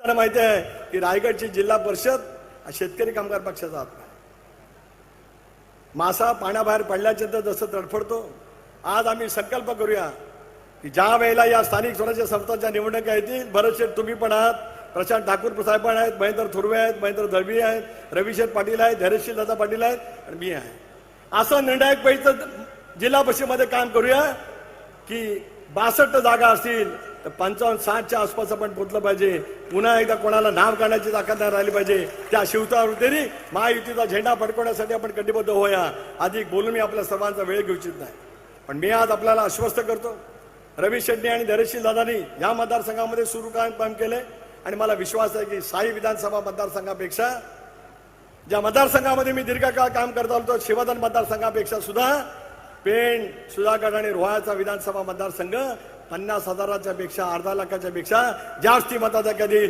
त्यांना माहिती आहे की रायगडची जिल्हा परिषद हा शेतकरी कामगार पक्षाचा आत्मा आहे. मासा पाण्याबाहेर पडल्याच्यानंतर जसं तडफडतो आज आम्ही संकल्प करूया की ज्या वेळेला या स्थानिक स्वराज्य संस्थांच्या निवडणुका येतील भरत तुम्ही पण आहात प्रशांत ठाकूर साहेब पण आहेत महेंद्र थुर्वे आहेत महेंद्र दळवी आहेत रविशेठ पाटील आहेत धैर्यशील दादा पाटील आहेत आणि मी आहे. असं निर्णायक पैसे जिल्हा परिषदेमध्ये काम करूया की बासष्ट जागा असतील तर पंचावन्न साठच्या आसपास आपण पोचलं पाहिजे. पुन्हा एकदा कोणाला नाव काढण्याची ताकद नाही राहिली पाहिजे. त्या शिवतावृत्तीने महायुतीचा झेंडा फडकवण्यासाठी आपण कटिबद्ध होऊया. अधिक बोलून मी आपल्या सर्वांचा वेळ घेऊ इच्छित नाही. पण मी आज आपल्याला आश्वस्त करतो रवी शेट्टी आणि धैर्यशील दादांनी या मतदारसंघामध्ये सुरू काम केले. आणि मला विश्वास आहे की साई विधानसभा मतदारसंघापेक्षा ज्या मतदारसंघामध्ये मी दीर्घकाळ काम करत आलो शिवाधन मतदारसंघापेक्षा सुद्धा पेण सुधागड आणि रोहाचा विधानसभा मतदारसंघ पन्नास हजाराच्या पेक्षा अर्धा लाखाच्या पेक्षा जास्ती मताधिक्य देईल